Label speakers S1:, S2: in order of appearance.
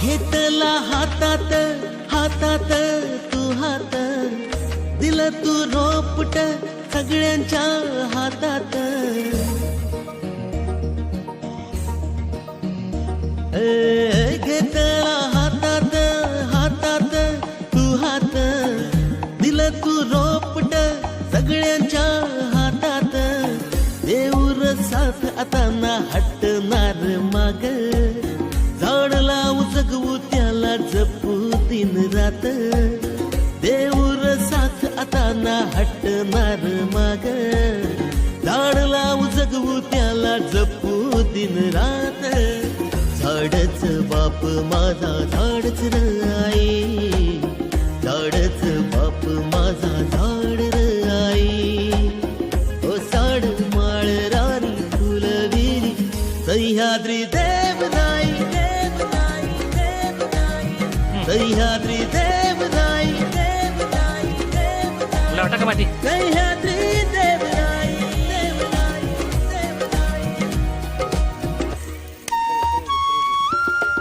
S1: घेतला हातात हातात तू हात. दिलं तू रोपट सगळ्यांच्या हातात. घेतला हातात हातात तू हात. दिलं तू रोपट सगळ्यांच्या हातात. देऊर साथ आता ना हटणार माग. जगवू त्याला जपू दिन रात. देऊर साथ आता ना हटणार माग. झाड लावू जगवू त्याला जपू दिन रात. झाडच बाप माझा झाडच र आई. झाडच बाप माझा झाड र आई. ओ साड माळ राणी फुलविरी. सह्याद्री देव सह्याद्री देव नाही देव नाही देव नाही
S2: लावटा का माती?
S1: सह्याद्री